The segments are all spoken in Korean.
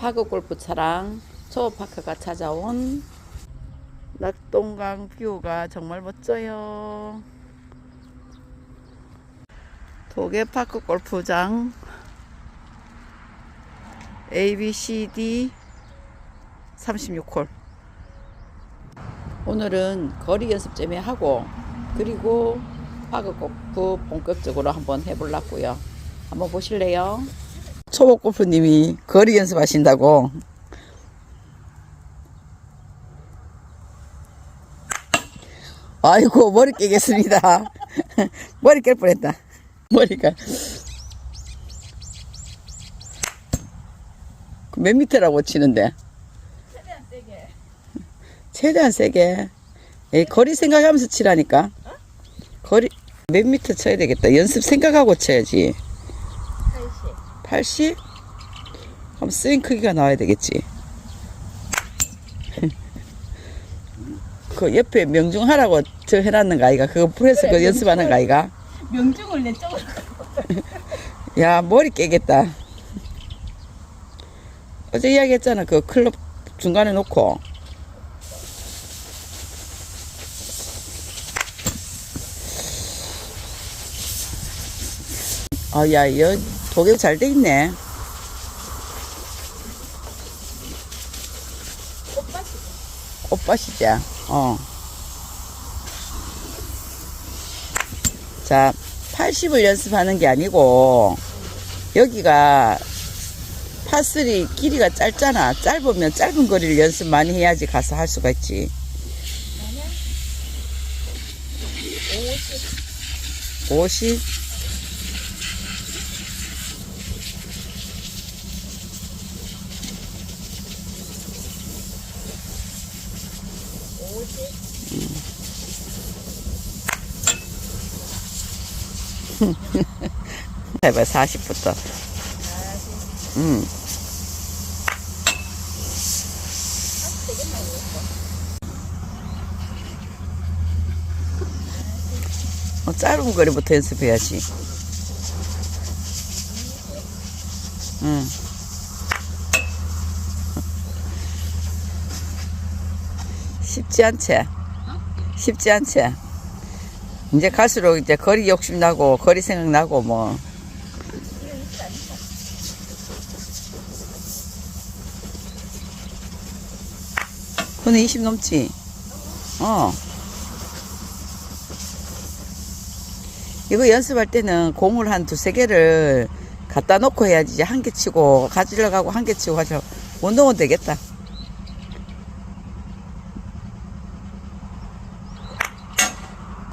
파크 골프 차랑 초파크가 찾아온 낙동강 뷰가 정말 멋져요. 도계파크 골프장 A, B, C, D 36홀 오늘은 거리 연습 좀 하고 그리고 파크 골프 본격적으로 한번 해보려고요. 한번 보실래요? 초보 골프님이 거리 연습하신다고 아이고 머리 깨겠습니다. 머리 깰 뻔했다. 머리가 그몇 미터라고 치는데? 최대한 세게. 최대한 세게. 에이, 거리 생각하면서 치라니까. 거리 몇 미터 쳐야 되겠다. 연습 생각하고 쳐야지. 80. 80? 그럼 스윙 크기가 나와야 되겠지. 그 옆에 명중하라고 저 해놨는 거 아이가? 그거 풀에서 그 연습하는 거 아이가? 명중을 내 쪽으로. 야 머리 깨겠다 어제 이야기했잖아 그 클럽 중간에 놓고 아 야 여 도개 잘 돼 있네. 꽃밭이지 어. 자 80을 연습하는 게 아니고 여기가 파3 길이가 짧잖아. 짧으면 짧은 거리를 연습 많이 해야지 가서 할 수가 있지. 50 해봐 40부터 음. 어, 짧은 거리부터 연습해야지. 응. 쉽지 않지? 쉽지 않지? 이제 갈수록 이제 거리 욕심 나고 거리 생각 나고 뭐. 그는 20 넘지. 어. 이거 연습할 때는 공을 한 두세 개를 갖다 놓고 해야지. 한 개 치고 가지러 가고 한 개 치고 가지러 운동은 되겠다.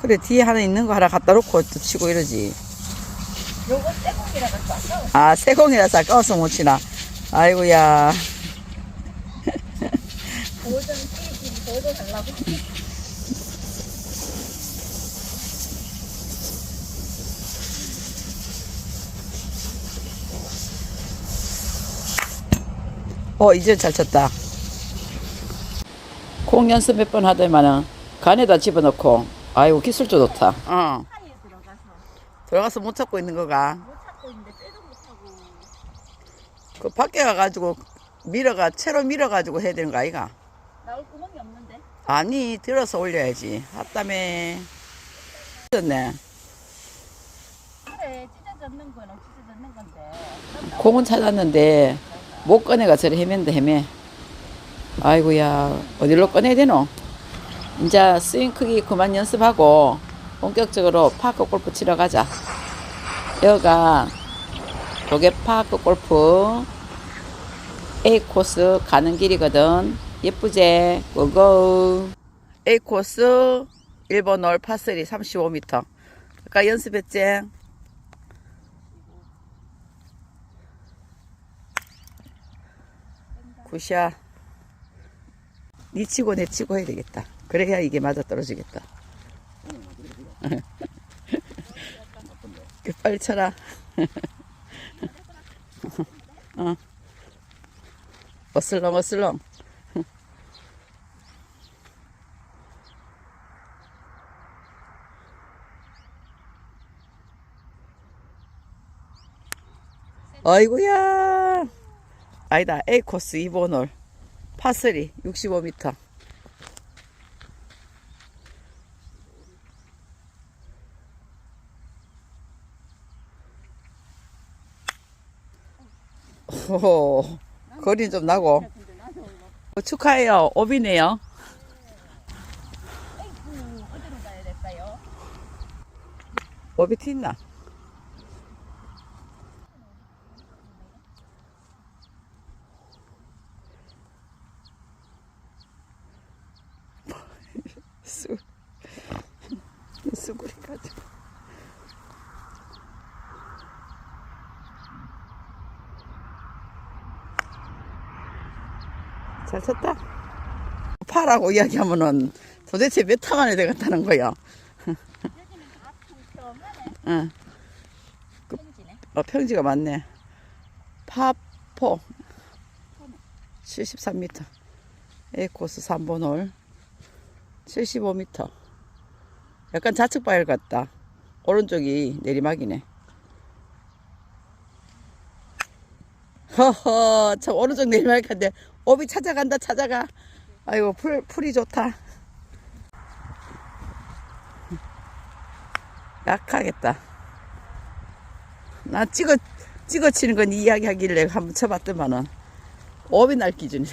그래 뒤에 하나 있는 거 하나 갖다 놓고 또 치고 이러지. 요거 아까 아 세공이라서 아까워서 못 치나. 아이고야. 보호전 띠지 보호전 달라고. 어 이제 잘 쳤다. 공 연습 몇 번 하더만은 간에다 집어넣고 아이고 기술도 좋다. 어 들어가서 들어가서 못 찾고 있는 거가 못 찾고 있는데 못 하고. 그 밖에 가가지고 밀어가 채로 밀어가지고 해야 되는 거 아이가? 나올 구멍이 없는데. 아니 들어서 올려야지. 아따매. 네 그래 찢어졌는 거는 찢어졌는 건데. 공은 찾았는데 못 꺼내가 저리 헤맨다 헤매. 아이고야 어디로 꺼내야 되노? 이제 스윙 크기 그만 연습하고 본격적으로 파크 골프 치러 가자. 여기가 도계 파크 골프 A 코스 가는 길이거든. 예쁘제 고고. A 코스 1번 홀 파3 35m. 아까 연습했지? 굿샷. 니 치고 내 치고 해야 되겠다. 그래야 이게 맞아 떨어지겠다. 그 빨리 쳐라. 어. 어슬렁 어슬렁. 아이고야. 아니다 A 코스 2번 홀 파3 65m 오 거리는 좀 나고. 어, 축하해요. 오비네요? 오비 튀나 수 수구리 가지고 잘 쳤다 파라고 이야기하면은 도대체 몇 타 만에 되겠다는 거야. 응. 평지네. 어, 평지가 많네. 파포 73m. A코스 3번 홀 75m. 약간 좌측 바일 같다. 오른쪽이 내리막이네. 허허, 저 오른쪽 내리막인데 오비 찾아간다, 찾아가. 아이고, 풀, 풀이 좋다. 약하겠다. 나 찍어 찍어 치는 건 이야기하길래 한번 쳐봤더만은 오비 날 기준이야.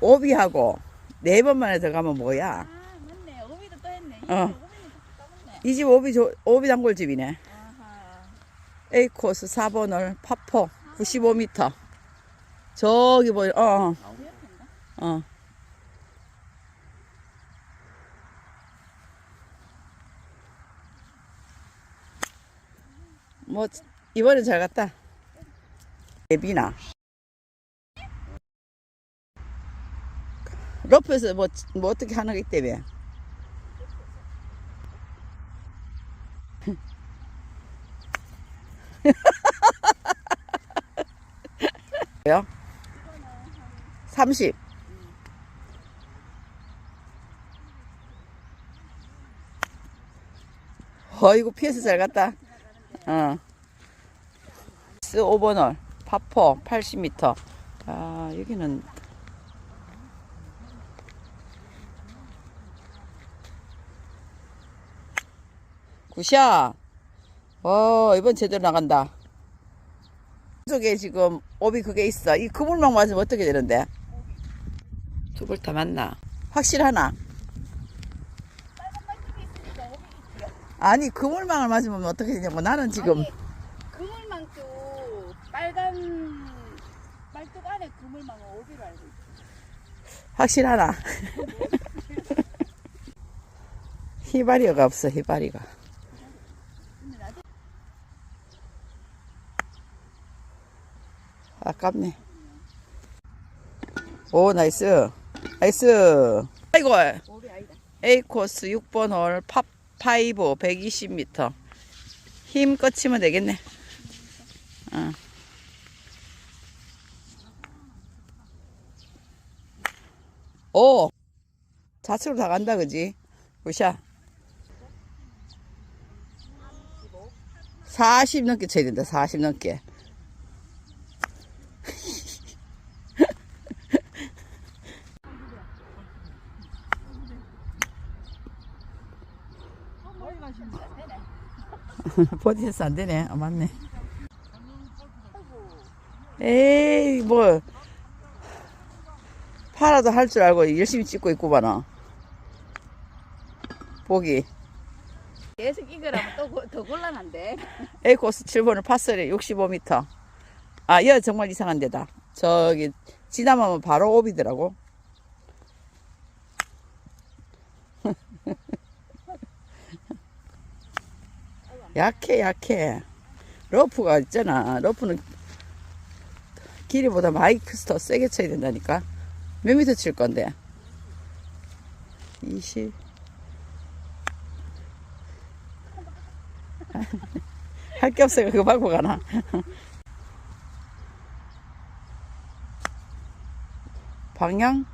오비하고 네 번만에 들어가면 뭐야? 아 맞네. 오비도 또 했네. 어. 오비는 까먹네. 이집 오비 조, 오비 단골집이네. 아하. A 코스 4번을 파포 95m. 저기 보여. 어, 어, 옆인가? 어. 뭐 이번엔 잘 갔다. 예비나. 러프에서 뭐, 뭐 어떻게 하는 거 있다며. 요 30. 어이구 피해서 잘 갔다. 어. 스 5번 홀 파포 80m. 아 여기는 굿샷. 어 이번 제대로 나간다. 쪽에 지금 오비 그게 있어. 이 그물망 맞으면 어떻게 되는데? 두불다 맞나? 확실하나? 아니 그물망을 맞으면 어떻게 되냐고 나는 지금 아니, 그물망도 빨간 말뚝 안에 그물망은 오비로 알고 있어. 확실하나? 희바리가 없어 나도 아깝네 오 나이스 나이스. 아이고 오비 아니다. A 코스 6번 홀 팝5 120m 힘껏 치면 되겠네. 어. 오! 좌측으로 다 간다 그지? 굿샷. 40 넘게 쳐야 된다 40 넘게 버디에서 안 되네. 아, 맞네. 에이, 뭐. 팔아도 할 줄 알고 열심히 찍고 있구만아. 보기. 계속 이거라면 또 더 곤란한데. A코스 7번을 파스리 65m. 아, 여 정말 이상한 데다. 저기, 지나면 바로 오비더라고. 약해, 약해. 러프가 있잖아. 러프는 길이보다 마이크스 더 세게 쳐야 된다니까. 몇 미터 칠 건데? 20. 할 게 없으니까 그거 받고 가나. 방향?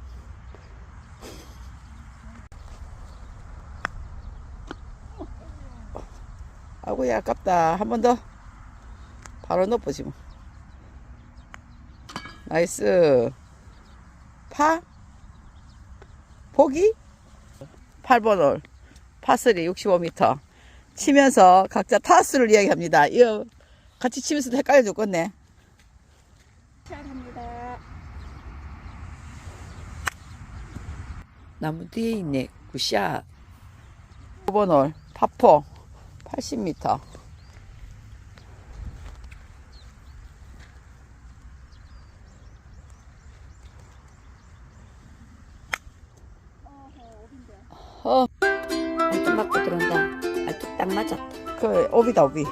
아이고야 아깝다 한 번 더 바로 넣어보지 뭐 나이스. 파? 보기? 8번 홀. 파스리 65m. 치면서 각자 타수를 이야기합니다. 이거 같이 치면서도 헷갈려 죽겠네. 시작합니다. 나무 뒤에 있네. 굿샷. 5번 홀. 파포. 80m. 어, 좀 맞고 들어온다. 아, 뚝딱 맞았다. 그, 오비다, 오비.